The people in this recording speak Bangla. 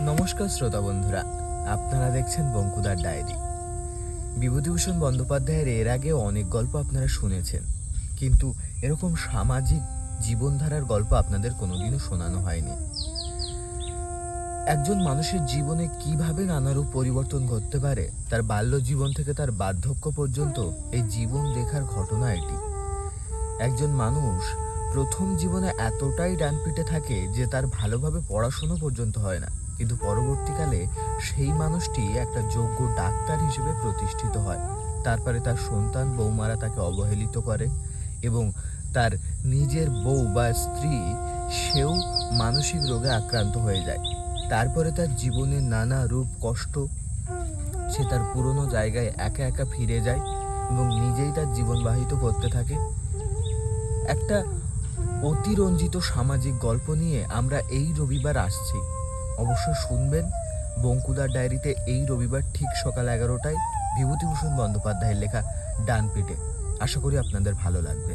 নমস্কার শ্রোতা বন্ধুরা, আপনারা দেখছেন বঙ্কুদার ডায়েরি। বিভূতিভূষণ বন্দ্যোপাধ্যায়ের এর আগে অনেক গল্প আপনারা শুনেছেন, কিন্তু এরকম সামাজিক জীবনধারার গল্প আপনাদের কোনোদিনও শোনানো হয়নি। একজন মানুষের জীবনে কীভাবে নানারূপ পরিবর্তন ঘটতে পারে, তার বাল্য জীবন থেকে তার বার্ধক্য পর্যন্ত এই জীবন দেখার ঘটনা এটি। একজন মানুষ প্রথম জীবনে এতটাই ডানপিটে থাকে যে তার ভালোভাবে পড়াশুনো পর্যন্ত হয় না। কিন্তু পরবর্তীকালে সেই মানুষটি একটা যোগ্য ডাক্তার হিসেবে প্রতিষ্ঠিত হয়। তারপরে তার সন্তান বৌমারা তাকে অবহেলিত করে এবং তার নিজের বউ বা স্ত্রী সেও মানসিক রোগে আক্রান্ত হয়ে যায়। তারপরে তার জীবনের নানা রূপ কষ্ট, সে তার পুরনো জায়গায় একা একা ফিরে যায় এবং নিজেই তার জীবনবাহিত করতে থাকে। একটা অতিরঞ্জিত সামাজিক গল্প নিয়ে আমরা এই রবিবার আসছি। অবশ্য শুনবেন, বঙ্কুদার ডায়েরিতে এই রবিবার ঠিক সকাল এগারোটায় বিভূতিভূষণ বন্দ্যোপাধ্যায়ের লেখা ডানপিটে। আশা করি আপনাদের ভালো লাগবে।